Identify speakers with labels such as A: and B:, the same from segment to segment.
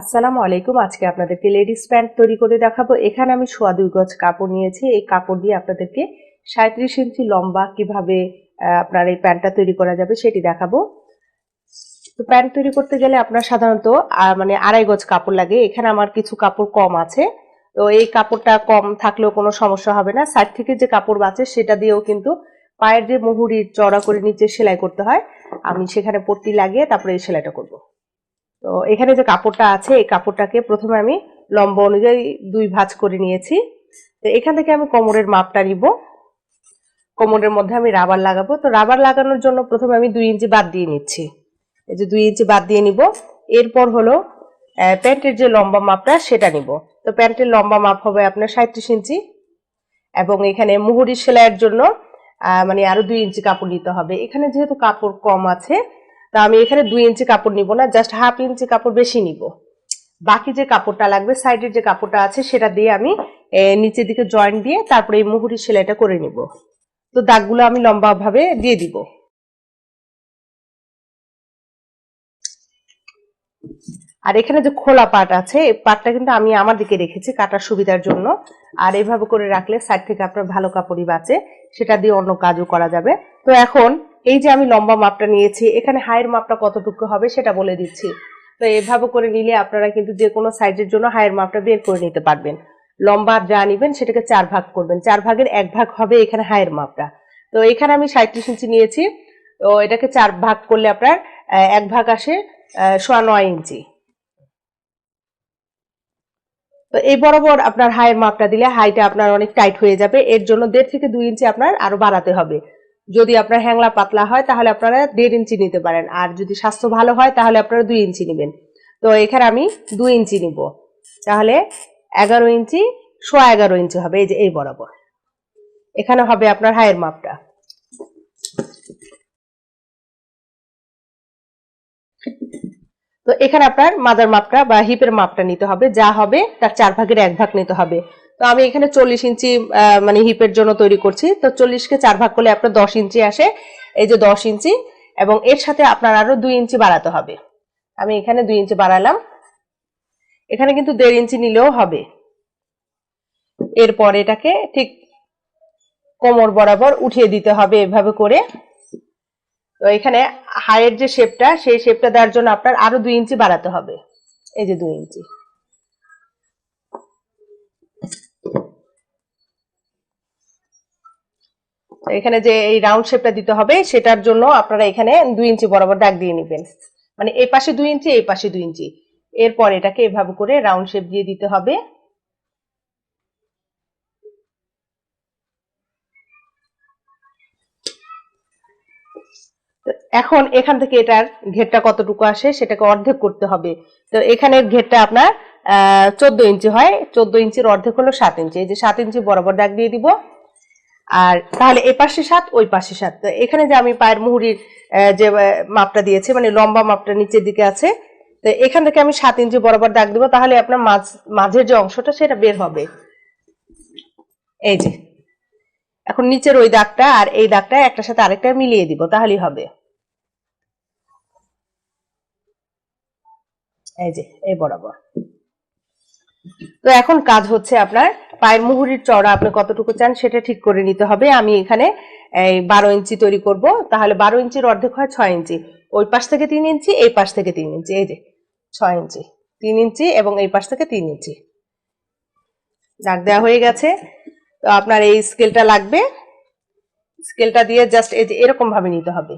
A: আসসালামু আলাইকুম। আজকে আপনাদেরকে লেডিস প্যান্ট তৈরি করে দেখাবো। এখানে আমি সোয়া দুই গজ কাপড় নিয়েছি। এই কাপড় দিয়ে আপনাদেরকে সাঁত্রিশ ইঞ্চি লম্বা কীভাবে আপনার এই প্যান্টটা তৈরি করা যাবে সেটি দেখাবো। তো প্যান্ট তৈরি করতে গেলে আপনার সাধারণত মানে আড়াই গজ কাপড় লাগে। এখানে আমার কিছু কাপড় কম আছে। তো এই কাপড়টা কম থাকলেও কোনো সমস্যা হবে না। সাইড থেকে যে কাপড় বাঁচে, সেটা দিয়েও কিন্তু পায়ের যে মুহুরি চড়া করে নিচে সেলাই করতে হয়। আমি সেখানে পট্টি লাগিয়ে তারপরে এই সেলাইটা করব। তো এখানে যে কাপড়টা আছে, এই কাপড়টাকে প্রথমে আমি লম্বা অনুযায়ী দুই ভাঁজ করে নিয়েছি। তো এখান থেকে আমি কোমরের মাপটা নিব। কোমরের মধ্যে আমি রাবার লাগাবো। তো রাবার লাগানোর জন্য প্রথমে আমি দুই ইঞ্চি বাদ দিয়ে নিচ্ছি। এই যে দুই ইঞ্চি বাদ দিয়ে নিব। এরপর হলো প্যান্টের যে লম্বা মাপটা সেটা নিব। তো প্যান্টের লম্বা মাপ হবে আপনার সাঁত্রিশ ইঞ্চি। এবং এখানে মুহুরি সেলাইয়ের জন্য মানে আরও দুই ইঞ্চি কাপড় নিতে হবে। এখানে যেহেতু কাপড় কম আছে তা আমি এখানে দুই ইঞ্চি কাপড় নিব না জাস্ট হাফ ইঞ্চি কাপড় বেশি নিব। বাকি যে কাপড়টা লাগবে সাইডের যে কাপড়টা আছে, সেটা দিয়ে আমি নিচের দিকে জয়েন্ট দিয়ে তারপরে এই মুহুরি সেলাইটা করে নিব। তো দাগগুলো আমি লম্বা ভাবে দিয়ে দিব। আর এখানে যে খোলা পাট আছে, এই পাটটা কিন্তু আমি আমার দিকে রেখেছি কাটার সুবিধার জন্য। আর এইভাবে করে রাখলে সাইড থেকে আপনার ভালো কাপড়ই বাঁচে, সেটা দিয়ে অন্য কাজও করা যাবে। তো এখন এই যে আমি লম্বা মাপটা নিয়েছি, এখানে হাইয়ের মাপটা কতটুকু হবে সেটা বলে দিচ্ছি। তো এভাবে করে নিলে আপনারা কিন্তু যে কোনো সাইজের জন্য হাইয়ের মাপটা বের করে নিতে পারবেন। লম্বা যা নিবেন সেটাকে চার ভাগ করবেন। চার ভাগের এক ভাগ হবে এখানে হাইয়ের মাপটা। তো এখানে আমি সাঁত্রিশ ইঞ্চি নিয়েছি। তো এটাকে চার ভাগ করলে আপনার এক ভাগ আসে সোয়া নয় ইঞ্চি। তো এই বরাবর আপনার হাইয়ের মাপটা দিলে হাইটা আপনার অনেক টাইট হয়ে যাবে। এর জন্য দেড় থেকে দুই ইঞ্চি আপনার আরও বাড়াতে হবে। যদি আপনার হ্যাংলা পাতলা হয়, তাহলে আপনারা দেড় ইঞ্চি নিতে পারেন। আর যদি স্বাস্থ্য ভালো হয়, তাহলে আপনারা দুই ইঞ্চি নেবেন। তো এখানে আমি দুই ইঞ্চি নিব। তাহলে এগারো ইঞ্চি, সোয়া এগারো ইঞ্চি হবে, এই যে, এই বরাবর। এখানে হবে আপনার হায়ের মাপটা। তো এখানে আপনার মাদার মাপটা বা হিপের মাপটা নিতে হবে। যা হবে, তার চার ভাগের এক ভাগ নিতে হবে। তো আমি এখানে চল্লিশ ইঞ্চি মানে হিপের জন্য তৈরি করছি। তো চল্লিশকে চার ভাগ করলে আপনার দশ ইঞ্চি আসে। এই যে দশ ইঞ্চি, এবং এর সাথে আপনার আরও দুই ইঞ্চি বাড়াতে হবে। আমি এখানে দুই ইঞ্চি বাড়ালাম। এখানে কিন্তু দেড় ইঞ্চি নিলেও হবে। এরপর এটাকে ঠিক কোমর বরাবর উঠিয়ে দিতে হবে এভাবে করে। তো এখানে হাইয়ের যে শেপটা সেই শেপটা দেওয়ার জন্য আপনার আরও দুই ইঞ্চি বাড়াতে হবে। এই যে দুই ইঞ্চি। এখানে যে এই রাউন্ড শেপটা দিতে হবে, সেটার জন্য আপনারা এখানে দুই ইঞ্চি বরাবর দাগ দিয়ে নেবেন। মানে এই পাশে দুই ইঞ্চি, এই পাশে দুই ইঞ্চি। এরপর এটাকে এভাবে করে রাউন্ড শেপ দিয়ে দিতে হবে। এখন এখান থেকে এটার ঘেরটা কতটুকু আসে, সেটাকে অর্ধেক করতে হবে। তো এখানের ঘেরটা আপনার চোদ্দ ইঞ্চি হয়। চোদ্দ ইঞ্চির অর্ধেক হলো সাত ইঞ্চি। এই যে সাত ইঞ্চি বরাবর দাগ দিয়ে দিব। আর তাহলে এ পাশে সাত, ওই পাশে সাত। তো এখানে যে আমি পায়ের মুহুরির যে মাপটা দিয়েছি মানে লম্বা মাপটা নিচের দিকে আছে, তো এখান থেকে আমি সাত ইঞ্চি বরাবর দাগ দিব, তাহলে আপনার মাঝ, মাঝের যে অংশটা সেটা বের হবে। এই যে, এখন নিচের ওই দাগটা আর এই দাগটা একটার সাথে আরেকটা মিলিয়ে দিব, তাহলেই হবে। এই যে, এই বরাবর। তো এখন কাজ হচ্ছে আপনার পায়ের মুহুরির চড়া আপনি কতটুকু চান সেটা ঠিক করে নিতে হবে। আমি এখানে এই বারো ইঞ্চি তৈরি করব। তাহলে বারো ইঞ্চির অর্ধেক হয় ছয় ইঞ্চি। ওই পাশ থেকে তিন ইঞ্চি, এই পাশ থেকে তিন ইঞ্চি। এই যে, ছয় ইঞ্চি, তিন ইঞ্চি এবং এই পাশ থেকে তিন ইঞ্চি। দাগ দেওয়া হয়ে গেছে। তো আপনার এই স্কেলটা লাগবে। স্কেলটা দিয়ে জাস্ট এই যে এরকম ভাবে নিতে হবে।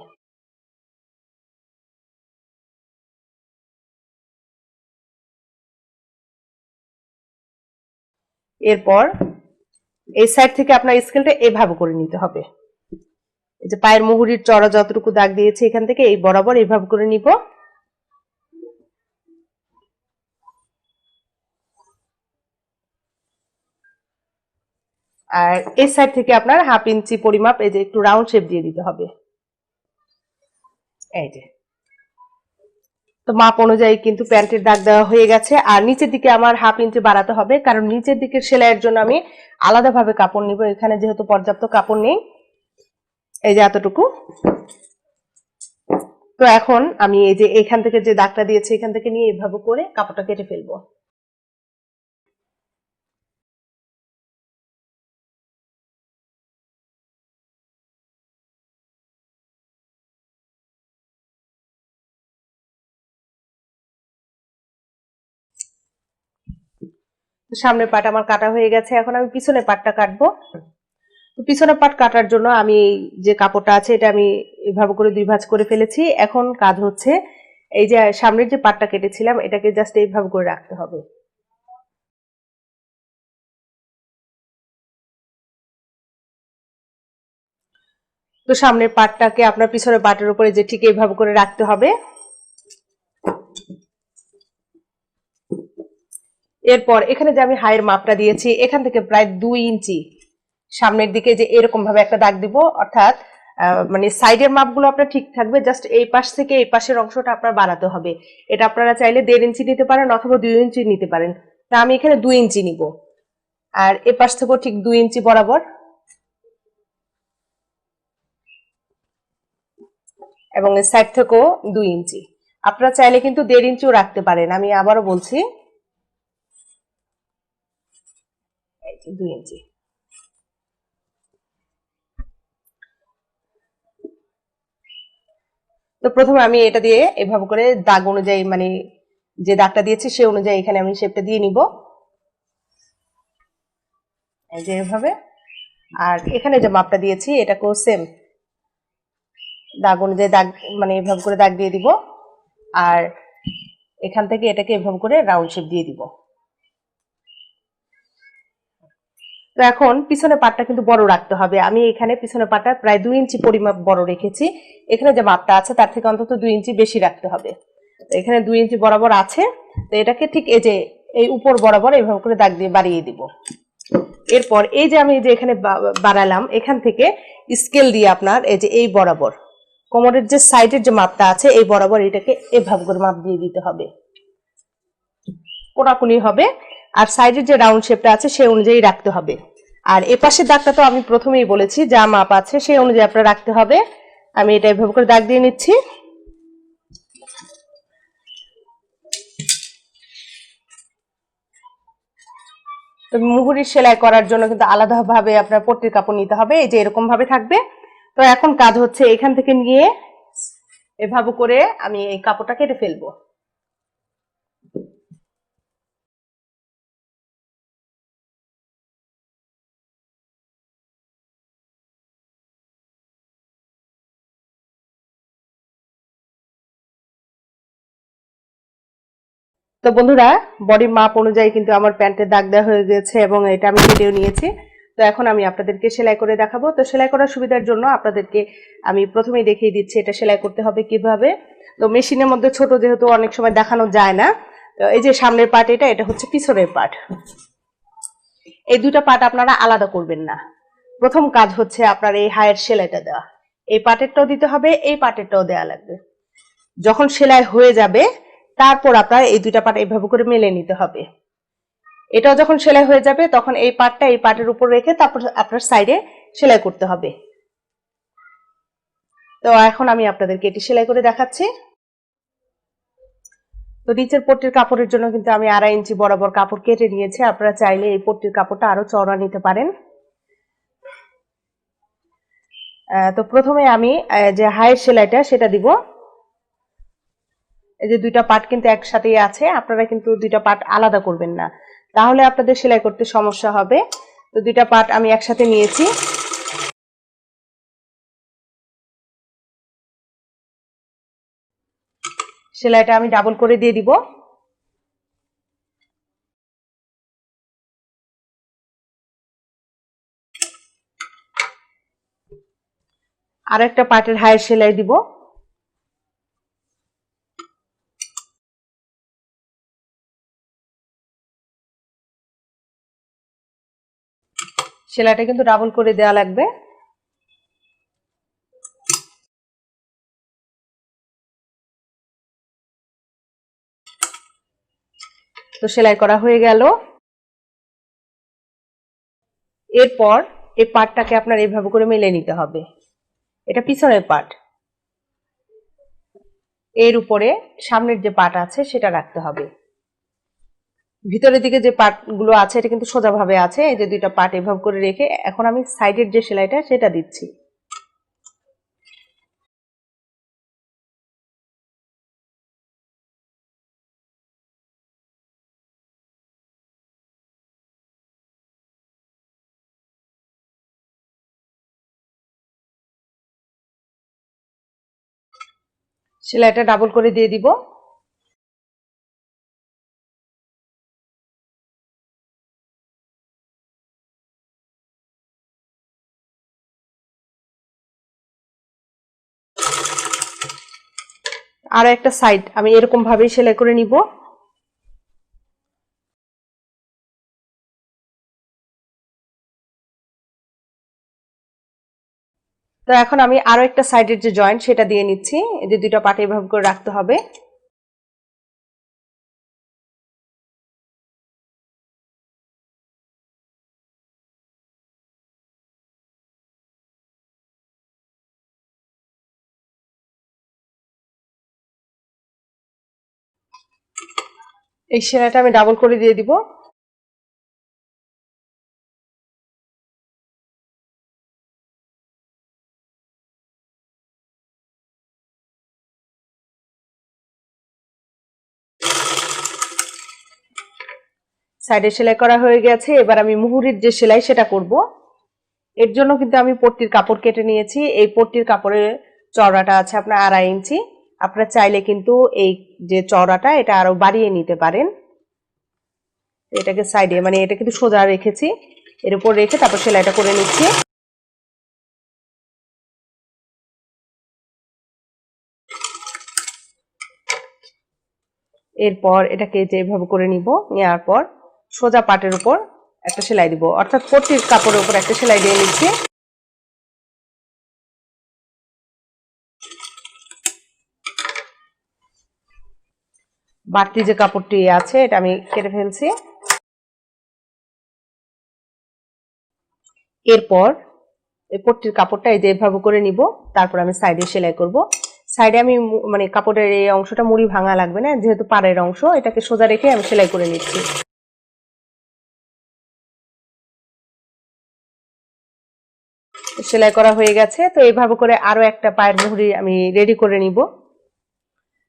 A: এরপর এই সাইড থেকে আপনার স্কেলটা এভাবে করে নিতে হবে। এই যে পায়ের মুহুরির চড়া যতটুকু দাগ দিয়েছে এখান থেকে এই বরাবর এভাবে করে নিব। আর এই সাইড থেকে আপনার হাফ ইঞ্চি পরিমাপ, এই যে একটু রাউন্ড শেপ দিয়ে দিতে হবে। এই যে। তো মাপ অনুযায়ী কিন্তু প্যান্টের দাগ দেওয়া হয়ে গেছে। আর নিচের দিকে আমার হাফ ইঞ্চি বাড়াতে হবে, কারণ নিচের দিকের সেলাইয়ের জন্য আমি আলাদাভাবে কাপড় নিব। এখানে যেহেতু পর্যাপ্ত কাপড় নেই, এই যে এতটুকু। তো এখন আমি এই যে এখান থেকে যে দাগটা দিয়েছি, এখান থেকে নিয়ে এভাবে করে কাপড়টা কেটে ফেলব। তো সামনের পাট আমার কাটা হয়ে গেছে, এখন আমি পিছনে পাটটা কাটবো। তো পিছনের পাট কাটার জন্য আমি যে কাপড়টা আছে, এটা আমি এভাবে করে দুই ভাঁজ করে ফেলেছি। এখন কাজ হচ্ছে এই যে সামনের যে পাটটা কেটেছিলাম, এটাকে জাস্ট এইভাবে করে রাখতে হবে। তো সামনের পাটটাকে আপনার পিছনের পাটের উপরে যে ঠিক এইভাবে করে রাখতে হবে এরপর এখানে যে আমি হাইয়ের মাপটা দিয়েছি, এখান থেকে প্রায় দুই ইঞ্চি। সামনের দিকে যে এরকম ভাবে একটা দাগ দিব, অর্থাৎ মানে সাইডের মাপগুলো আপনার ঠিক থাকবে, জাস্ট এই পাশ থেকে এই পাশের অংশটা আপনার বাড়াতে হবে। এটা আপনারা চাইলে দেড় ইঞ্চি নিতে পারেন অথবা দুই ইঞ্চি নিতে পারেন। তা আমি এখানে দুই ইঞ্চি নিব। আর এ পাশ থেকেও ঠিক দুই ইঞ্চি বরাবর। এবং সাইড থেকেও দুই ইঞ্চি। আপনারা চাইলে কিন্তু দেড় ইঞ্চিও রাখতে পারেন। আমি আবারও বলছি এই দুই ইঞ্চি। তো প্রথমে আমি এটা দিয়ে এভাবে করে দাগ অনুযায়ী মানে যে দাগটা দিয়েছি সে অনুযায়ী এখানে আমি শেপটা দিয়ে নিব। এই যে এভাবে। আর এখানে যে মাপটা দিয়েছি এটা এটাকেও সেম দাগ অনুযায়ী দাগ মানে এভাবে করে দাগ দিয়ে দিব। আর এখান থেকে এটাকে এভাবে করে রাউন্ড শেপ দিয়ে দিব। তো এখন পিছনের পাটটা কিন্তু বড় রাখতে হবে। আমি এখানে পিছনের পাটটা প্রায় দুই ইঞ্চি পরিমাপ বড় রেখেছি। এখানে যে মাপটা আছে, তার থেকে অন্তত দুই ইঞ্চি বেশি রাখতে হবে। এখানে দুই ইঞ্চি বরাবর আছে। তো এটাকে ঠিক এই যে, এই উপর বরাবর এইভাবে করে দাগ দিয়ে বাড়িয়ে দিব। এরপর এই যে আমি যে এখানে বাড়ালাম, এখান থেকে স্কেল দিয়ে আপনার এই যে এই বরাবর, কোমরের যে সাইডের যে মাপটা আছে, এই বরাবর এটাকে এভাবে করে মাপ দিয়ে দিতে হবে। কোনাকুনি হবে। আর সাইডের যে রাউন্ড শেপটা আছে সেই অনুযায়ী রাখতে হবে। আর এ পাশের দাগটা তো আমি প্রথমেই বলেছি, যা মাপ আছে সেই অনুযায়ী আপনার রাখতে হবে। আমি এটা এভাবে করে দাগ দিয়ে নিচ্ছি। তো মুহুরির সেলাই করার জন্য কিন্তু আলাদাভাবে আপনার পট্টির কাপড় নিতে হবে, এই যে এরকম ভাবে থাকবে। তো এখন কাজ হচ্ছে এখান থেকে নিয়ে এভাবে করে আমি এই কাপড়টা কেটে ফেলব। তো বন্ধুরা বডির মাপ অনুযায়ী কিন্তু আমার প্যান্টের দাগ দেওয়া হয়ে গেছে এবং এটা আমি কেটেও নিয়েছি। তো এখন আমি আপনাদেরকে সেলাই করে দেখাবো। তো সেলাই করার সুবিধার জন্য আপনাদেরকে আমি প্রথমেই দেখিয়ে দিচ্ছি এটা সেলাই করতে হবে কীভাবে। তো মেশিনের মধ্যে ছোট যেহেতু অনেক সময় দেখানো যায় না, তো এই যে সামনের পার্ট এটা এটা হচ্ছে পিছনের পার্ট এই দুটো পার্ট আপনারা আলাদা করবেন না। প্রথম কাজ হচ্ছে আপনার এই হায়ের সেলাইটা দেওয়া। এই পার্টেরটাও দিতে হবে, এই পার্টেরটাও দেওয়া লাগবে। যখন সেলাই হয়ে যাবে তারপর আপনার এই দুইটা পার্ট এইভাবে করে মেলে নিতে হবে। এটাও যখন সেলাই হয়ে যাবে, তখন এই পার্টটা এই পার্টের উপর রেখে তারপর আপনার সাইডে সেলাই করতে হবে। তো এখন আমি আপনাদেরকে এটি সেলাই করে দেখাচ্ছি। তো নিচের পট্টির কাপড়ের জন্য কিন্তু আমি আড়াই ইঞ্চি বরাবর কাপড় কেটে নিয়েছি। আপনারা চাইলে এই পট্টির কাপড়টা আরও চওড়া নিতে পারেন। তো প্রথমে আমি যে হাইয়ের সেলাইটা, সেটা দিব। এই যে দুইটা পার্ট কিন্তু একসাথেই আছে, আপনারা কিন্তু দুইটা পার্ট আলাদা করবেন না। তাহলে আপনাদের সেলাই করতে সমস্যা হবে। তো দুইটা পার্ট আমি একসাথে নিয়েছি। সেলাইটা আমি ডাবল করে দিয়ে দিব। আর একটা পার্টের হায়ের সেলাই দিব। সেলাইটা কিন্তু ডাবল করে দেওয়া লাগবে। তো সেলাই করা হয়ে গেল। এরপর এই পাটটাকে আপনার এইভাবে করে মেলে নিতে হবে। এটা পিছনের পাট। এর উপরে সামনের যে পাট আছে সেটা রাখতে হবে। ভিতরের দিকে যে পাটগুলো আছে, এটা কিন্তু সোজাভাবে আছে, এই যে দুইটা পাট এভাবে করে রেখে এখন আমি সাইডের যে সেলাইটা, সেটা দিচ্ছি। সেলাইটা ডাবল করে দিয়ে দিব। আর একটা সাইড আমি এরকম ভাবে সেলাই করে নিব। তো এখন আমি আরও একটা সাইডের যে জয়েন্ট সেটা দিয়ে নিচ্ছি যে দুইটা পাটে এভাবে করে রাখতে হবে। এই সেলাইটা আমি ডাবল করে দিয়ে দিব। সাইডে সেলাই করা হয়ে গেছে, এবার আমি মুহুরির যে সেলাই সেটা করব। এর জন্য কিন্তু আমি পট্টির কাপড় কেটে নিয়েছি। এই পট্টির কাপড়ের চওড়াটা আছে আপনার আড়াই ইঞ্চি। আপনারা চাইলে কিন্তু এই যে চওড়াটা, এটা আরও বাড়িয়ে নিতে পারেন। এটাকে সাইডে মানে এটা কিন্তু সোজা রেখেছি। এর উপর রেখে তারপর সেলাইটা করে নিচ্ছি। এরপর এটাকে যেভাবে করে নিব নেওয়ার পর সোজা পাটের উপর একটা সেলাই দিব। অর্থাৎ পট্টির কাপড়ের উপর একটা সেলাই দিয়ে নিচ্ছি। বাড়তি যে কাপড়টি আছে, এটা আমি কেটে ফেলছি। এরপর এই পট্টির কাপড়টা এই যে এভাবে করে নিব, তারপর আমি সাইডে সেলাই করব। সাইডে আমি মানে কাপড়ের এই অংশটা মুড়ি ভাঙা লাগবে না, যেহেতু পাড়ের অংশ, এটাকে সোজা রেখে আমি সেলাই করে নিচ্ছি। সেলাই করা হয়ে গেছে, তো এইভাবে করে আরও একটা পায়ের মুহুরি আমি রেডি করে নিব।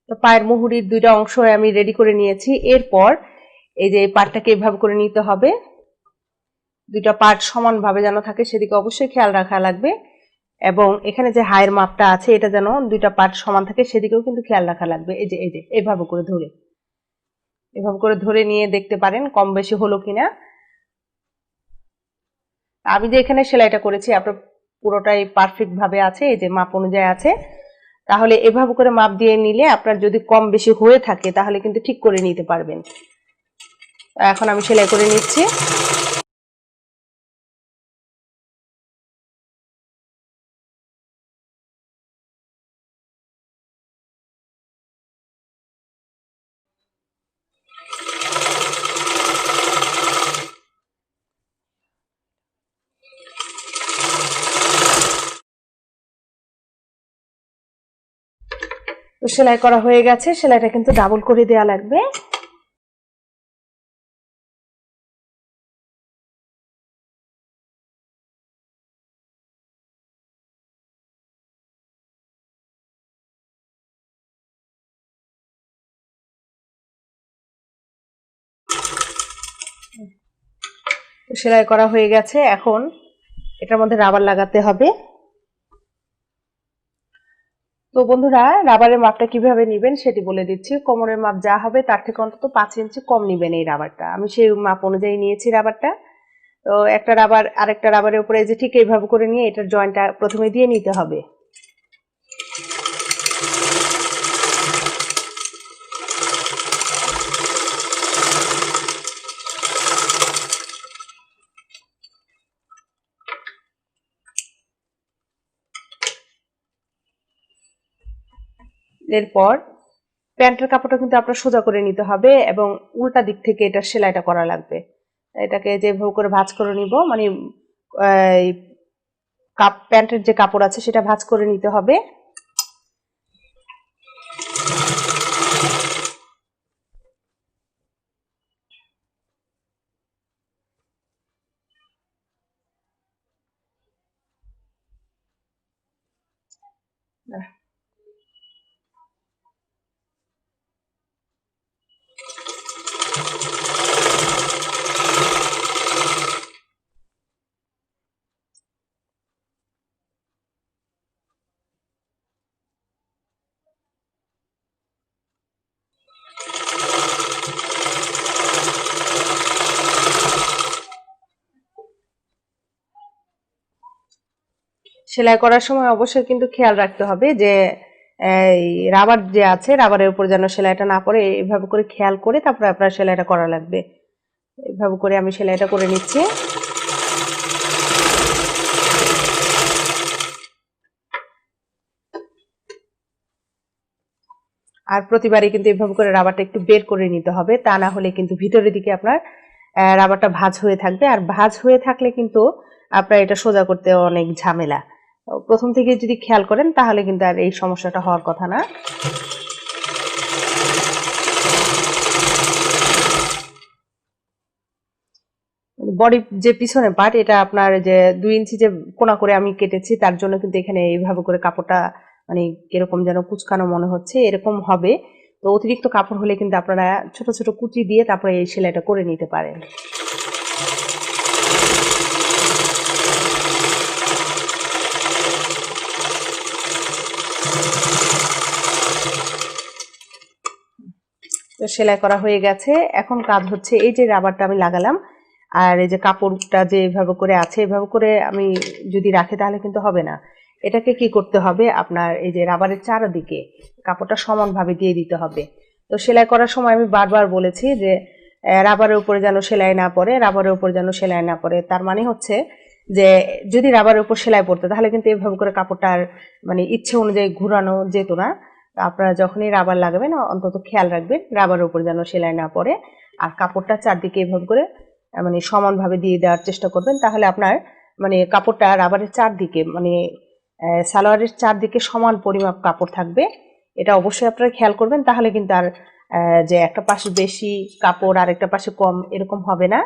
A: তো পায়ের মুহুরির দুইটা অংশ আমি রেডি করে নিয়েছি। এরপর এই যে এই পাটটাকে এভাবে করে নিতে হবে। দুইটা পার্ট সমানভাবে যেন থাকে, সেদিকে অবশ্যই খেয়াল রাখা লাগবে। এবং এখানে যে হায়ের মাপটা আছে, এটা যেন দুইটা পার্ট সমান থাকে, সেদিকেও কিন্তু খেয়াল রাখা লাগবে। এই যে এই যে, এভাবে করে ধরে। এভাবে করে ধরে নিয়ে দেখতে পারেন কম বেশি হলো কিনা। আমি যে এখানে সেলাইটা করেছি, আপনার পুরোটাই পারফেক্ট ভাবে আছে, এই যে মাপ অনুযায়ী আছে। তাহলে এভাবে করে মাপ দিয়ে নিলে আপনার যদি কম বেশি হয়ে থাকে, তাহলে কিন্তু ঠিক করে নিতে পারবেন। এখন আমি সেলাই করে নিচ্ছি। তো সেলাই করা হয়ে গেছে, সেলাইটা কিন্তু ডাবল করে দেওয়া লাগবে। সেলাই করা হয়ে গেছে, এখন এটার মধ্যে রাবার লাগাতে হবে। তো বন্ধুরা রাবারের মাপটা কীভাবে নেবেন সেটি বলে দিচ্ছি। কোমরের মাপ যা হবে তার থেকে অন্তত পাঁচ ইঞ্চি কম নেবেন এই রাবারটা আমি সেই মাপ অনুযায়ী নিয়েছি রাবারটা তো একটা রাবার আরেকটা রাবারের উপরে যে ঠিক এইভাবে করে নিয়ে এটার জয়েন্টটা প্রথমে দিয়ে নিতে হবে। এরপর প্যান্টের কাপড়টা কিন্তু আপনার সোজা করে নিতে হবে এবং উল্টা দিক থেকে এটা সেলাইটা করা লাগবে। এটাকে যেভাবে করে ভাঁজ করে নিব মানে কাপ, প্যান্টের যে কাপড় আছে সেটা ভাঁজ করে নিতে হবে। সেলাই করার সময় অবশ্যই কিন্তু খেয়াল রাখতে হবে যে, এই রাবার যে আছে, রাবারের উপর যেন সেলাইটা না পড়ে এইভাবে করে খেয়াল করে তারপরে আপনার সেলাইটা করা লাগবে। এইভাবে করে আমি সেলাইটা করে নিচ্ছি। আর প্রতিবারই কিন্তু এভাবে করে রাবারটা একটু বের করে নিতে হবে, তা না হলে কিন্তু ভিতরের দিকে আপনার রাবারটা ভাজ হয়ে থাকবে। আর ভাঁজ হয়ে থাকলে কিন্তু আপনার এটা সোজা করতে অনেক ঝামেলা। প্রথম থেকে যদি খেয়াল করেন, তাহলে কিন্তু আর এই সমস্যাটা হওয়ার কথা না। বডি যে পিছনে পার্ট এটা আপনার যে দুই ইঞ্চি যে কোনা করে আমি কেটেছি, তার জন্য কিন্তু এখানে এইভাবে করে কাপড়টা মানে কীরকম যেন কুচকানো মনে হচ্ছে, এরকম হবে। তো অতিরিক্ত কাপড় হলে কিন্তু আপনারা ছোট ছোট কুচি দিয়ে তারপরে এই সেলাইটা করে নিতে পারেন। সেলাই করা হয়ে গেছে। এখন কাজ হচ্ছে এই যে রাবারটা আমি লাগালাম। আর এই যে কাপড়টা যে এভাবে করে আছে, এভাবে করে আমি যদি রাখি তাহলে কিন্তু হবে না। এটাকে কি করতে হবে? আপনার এই যে রাবারের চারদিকে কাপড়টা সমানভাবে দিয়ে দিতে হবে। তো সেলাই করার সময় আমি বারবার বলেছি যে রাবারের উপরে যেন সেলাই না পড়ে, রাবারের উপর যেন সেলাই না পড়ে। তার মানে হচ্ছে যে, যদি রাবারের উপর সেলাই পড়তো তাহলে কিন্তু এভাবে করে কাপড়টার মানে ইচ্ছে অনুযায়ী ঘুরানো যেত না। আপনারা যখনই রাবার লাগাবেন, অন্তত খেয়াল রাখবেন রাবারের উপর যেন সেলাই না পড়ে। আর কাপড়টা চারদিকে এভাবে করে মানে সমানভাবে দিয়ে দেওয়ার চেষ্টা করবেন। তাহলে আপনার মানে কাপড়টা রাবারের চারদিকে মানে সালোয়ারের চারদিকে সমান পরিমাপ কাপড় থাকবে। এটা অবশ্যই আপনারা খেয়াল করবেন। তাহলে কিন্তু আর যে একটা পাশে বেশি কাপড় আর একটা পাশে কম, এরকম হবে না।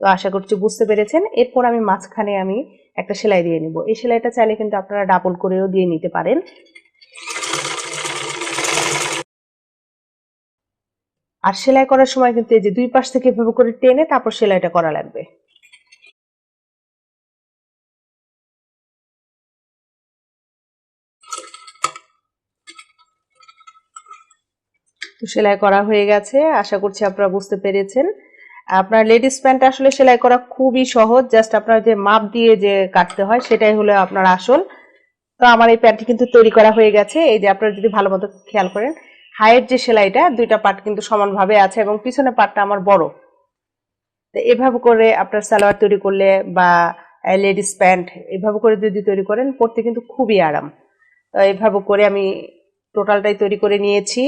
A: তো আশা করছি বুঝতে পেরেছেন। এরপর আমি মাঝখানে আমি একটা সেলাই দিয়ে নিব। এই সেলাইটা চাইলে কিন্তু আপনারা ডাবল করেও দিয়ে নিতে পারেন। আর সেলাই করার সময় কিন্তু এই যে দুই পাশ থেকে এভাবে করে টেনে তারপর সেলাইটা করা লাগবে। তো সেলাই করা হয়ে গেছে, আশা করছি আপনারা বুঝতে পেরেছেন। আপনার লেডিস প্যান্ট আসলে সেলাই করা খুবই সহজ, জাস্ট আপনার যে মাপ দিয়ে যে কাটতে হয় সেটাই হলো আপনার আসল। তো আমার এই প্যান্টটি কিন্তু তৈরি করা হয়ে গেছে, এই যে আপনারা যদি ভালো মতো খেয়াল করেন হায়ের যে সেলাইটা, দুইটা পার্ট কিন্তু সমানভাবে আছে এবং পিছনের পার্টটা আমার বড়। তো এভাবে করে আপনার সালোয়ার তৈরি করলে বা লেডিস প্যান্ট এভাবে করে যদি তৈরি করেন, পরতে কিন্তু খুবই আরাম। তো এভাবে করে আমি টোটালটাই তৈরি করে নিয়েছি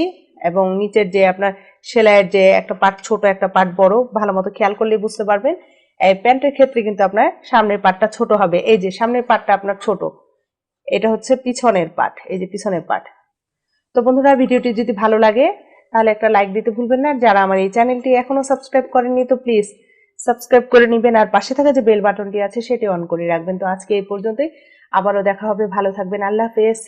A: এবং নিচের যে আপনার সেলাইয়ের যে একটা পার্ট ছোট একটা পার্ট বড়, ভালো মতো খেয়াল করলে বুঝতে পারবেন, এই প্যান্টের ক্ষেত্রে কিন্তু আপনার সামনের পার্টটা ছোট হবে। এই যে সামনের পার্টটা আপনার ছোট, এটা হচ্ছে পিছনের পার্ট এই যে পিছনের পার্ট তো বন্ধুরা, ভিডিওটি যদি ভালো লাগে, তাহলে একটা লাইক দিতে ভুলবেন না। যারা আমার এই চ্যানেলটি এখনও সাবস্ক্রাইব করেননি, তো প্লিজ সাবস্ক্রাইব করে নেবেন। আর পাশে থাকা যে বেল বাটনটি আছে, সেটি অন করে রাখবেন। তো আজকে এই পর্যন্তই। আবারও দেখা হবে। ভালো থাকবেন। আল্লাহ হাফেজ।